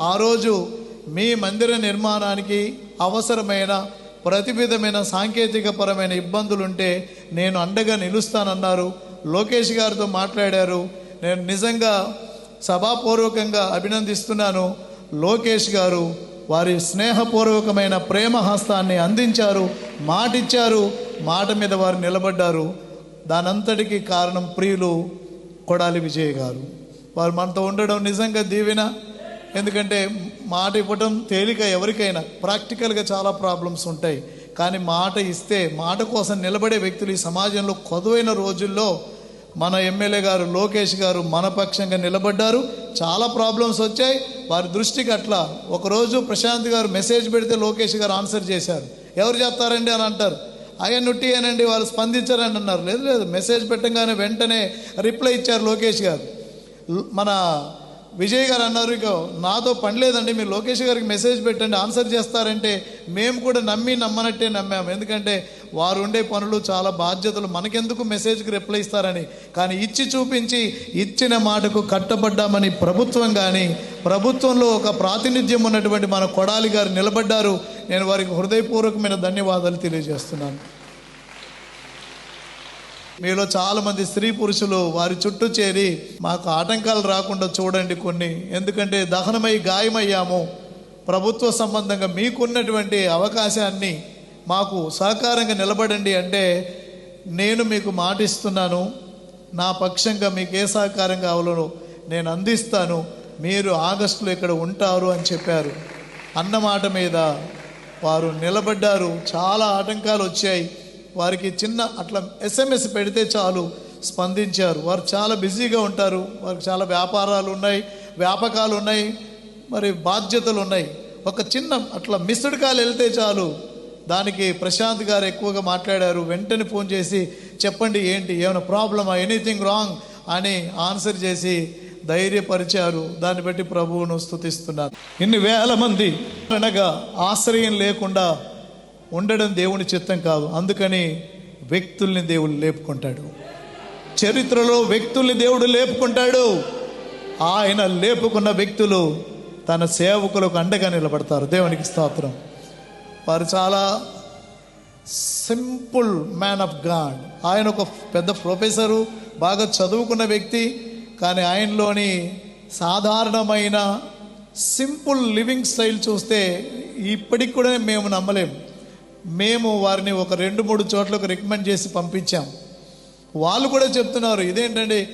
ఆ రోజు మీ మందిర నిర్మాణానికి అవసరమైన ప్రతి విధమైన సాంకేతిక పరమైన ఇబ్బందులుంటే నేను అండగా నిలుస్తానన్నారు. లోకేష్ గారితో మాట్లాడారు. నేను నిజంగా సభాపూర్వకంగా అభినందిస్తున్నాను. లోకేష్ గారు వారి స్నేహపూర్వకమైన ప్రేమ హస్తాన్ని అందించారు మాటిచ్చారు మాట మీద వారు నిలబడ్డారు. దానంతటికి కారణం ప్రియులు కొడాలి విజయ్ గారు. వారు మనతో ఉండడం నిజంగా దీవెన. ఎందుకంటే మాట ఇవ్వటం తేలిక ఎవరికైనా. ప్రాక్టికల్గా చాలా ప్రాబ్లమ్స్ ఉంటాయి. కానీ మాట ఇస్తే మాట కోసం నిలబడే వ్యక్తులు ఈ సమాజంలో కొదువైన రోజుల్లో మన ఎమ్మెల్యే గారు లోకేష్ గారు మన పక్షంగా నిలబడ్డారు. చాలా ప్రాబ్లమ్స్ వచ్చాయి. వారి దృష్టికి అట్లా. ఒకరోజు ప్రశాంత్ గారు మెసేజ్ పెడితే లోకేష్ గారు ఆన్సర్ చేశారు. ఎవరు చెప్తారండి అని అంటారు. ఆయన నుట్టి అనండి వాళ్ళు స్పందించారని అన్నారు. లేదు లేదు మెసేజ్ పెట్టగానే వెంటనే రిప్లై ఇచ్చారు లోకేష్ గారు. మన విజయ్ గారు అన్నారు ఇక నాతో పని లేదండి మీరు లోకేష్ గారికి మెసేజ్ పెట్టండి ఆన్సర్ చేస్తారంటే మేము కూడా నమ్మి నమ్మనట్టే నమ్మాము. ఎందుకంటే వారు ఉండే పనులు చాలా బాధ్యతలు మనకెందుకు మెసేజ్కి రిప్లై ఇస్తారని. కానీ ఇచ్చి చూపించి ఇచ్చిన మాటకు కట్టబడ్డామని ప్రభుత్వం కానీ ప్రభుత్వంలో ఒక ప్రాతినిధ్యం ఉన్నటువంటి మన కొడాలి గారు నిలబడ్డారు. నేను వారికి హృదయపూర్వకమైన ధన్యవాదాలు తెలియజేస్తున్నాను. మీలో చాలా మంది స్త్రీ పురుషులు వారి చుట్టూ చేరి మాకు ఆటంకాలు రాకుండా చూడండి కొన్ని. ఎందుకంటే దహనమై గాయమయ్యాము. ప్రభుత్వ సంబంధంగా మీకున్నటువంటి అవకాశాన్ని మాకు సహకారంగా నిలబడండి అంటే నేను మీకు మాటిస్తున్నాను. నా పక్షంగా మీకు ఏ సహకారం కావాలో నేను అందిస్తాను. మీరు ఆగస్టులో ఇక్కడ ఉంటారు అని చెప్పారు. అన్నమాట మీద వారు నిలబడ్డారు. చాలా ఆటంకాలు వచ్చాయి. వారికి చిన్న అట్లా ఎస్ఎంఎస్ పెడితే చాలు స్పందించారు. వారు చాలా బిజీగా ఉంటారు. వారికి చాలా వ్యాపారాలు ఉన్నాయి వ్యాపకాలు ఉన్నాయి మరి బాధ్యతలు ఉన్నాయి. ఒక చిన్న అట్లా మిస్డ్ కాల్ వెళ్తే చాలు. దానికి ప్రశాంత్ గారు ఎక్కువగా మాట్లాడారు. వెంటనే ఫోన్ చేసి చెప్పండి ఏంటి? ఏమైనా ప్రాబ్లమా ఎనీథింగ్ రాంగ్ అని ఆన్సర్ చేసి ధైర్యపరిచారు. దాన్ని బట్టి ప్రభువును స్తుతిస్తున్నారు. ఇన్ని వేల మంది అనగా ఆశ్రయం లేకుండా ఉండడం దేవుని చిత్తం కాదు. అందుకని వ్యక్తుల్ని దేవుడు లేపుకుంటాడు. చరిత్రలో వ్యక్తుల్ని దేవుడు లేపుకుంటాడు. ఆయన లేపుకున్న వ్యక్తులు తన సేవకులకు అండగా నిలబడతారు. దేవునికి స్తోత్రం. వారు చాలా సింపుల్ మ్యాన్ ఆఫ్ గాడ్. ఆయన ఒక పెద్ద ప్రొఫెసరు బాగా చదువుకున్న వ్యక్తి కానీ ఆయనలోని సాధారణమైన సింపుల్ లివింగ్ స్టైల్ చూస్తే ఇప్పటికి కూడా మేము నమ్మలేము మేము వారిని ఒక రెండు మూడు చోట్లకు రికమెండ్ చేసి పంపించాం. వాళ్ళు కూడా చెప్తున్నారు ఇదేంటండి?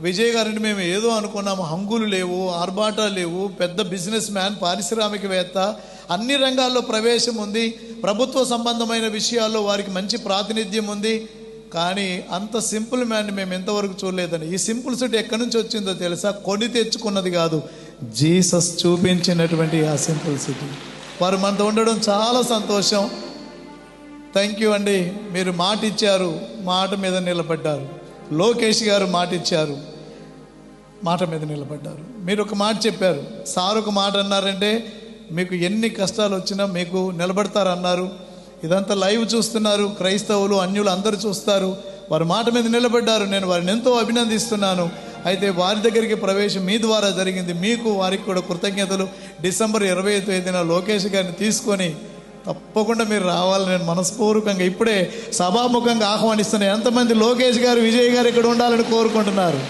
విజయ్ గారిని మేము ఏదో అనుకున్నాము. హంగులు లేవు ఆర్భాటాలు లేవు పెద్ద బిజినెస్ మ్యాన్ పారిశ్రామికవేత్త అన్ని రంగాల్లో ప్రవేశం ఉంది. ప్రభుత్వ సంబంధమైన విషయాల్లో వారికి మంచి ప్రాతినిధ్యం ఉంది. కానీ అంత సింపుల్ మ్యాన్ మేము ఎంతవరకు చూడలేదని. ఈ సింపుల్ సిటీ ఎక్కడి నుంచి వచ్చిందో తెలుసా? కొని తెచ్చుకున్నది కాదు. జీసస్ చూపించినటువంటి ఆ సింపుల్ సిటీ. వారు మనతో ఉండడం చాలా సంతోషం. థ్యాంక్ యూ అండి. మీరు మాట ఇచ్చారు మాట మీద నిలబడ్డారు. లోకేష్ గారు మాట ఇచ్చారు మాట మీద నిలబడ్డారు. మీరు ఒక మాట చెప్పారు సార్ ఒక మాట అన్నారంటే మీకు ఎన్ని కష్టాలు వచ్చినా మీకు నిలబడతారన్నారు. ఇదంతా లైవ్ చూస్తున్నారు క్రైస్తవులు అన్యులు అందరూ చూస్తారు. వారి మాట మీద నిలబడ్డారు నేను వారిని ఎంతో అభినందిస్తున్నాను. అయితే వారి దగ్గరికి ప్రవేశం మీ ద్వారా జరిగింది. మీకు వారికి కూడా కృతజ్ఞతలు. డిసెంబర్ ఇరవై తేదీన లోకేష్ గారిని తీసుకొని తప్పకుండా మీరు రావాలని నేను మనస్పూర్వకంగా ఇప్పుడే సభాముఖంగా ఆహ్వానిస్తున్నాను ఎంతమంది లోకేష్ గారు విజయ్ గారు ఇక్కడ ఉండాలని కోరుకుంటున్నారు.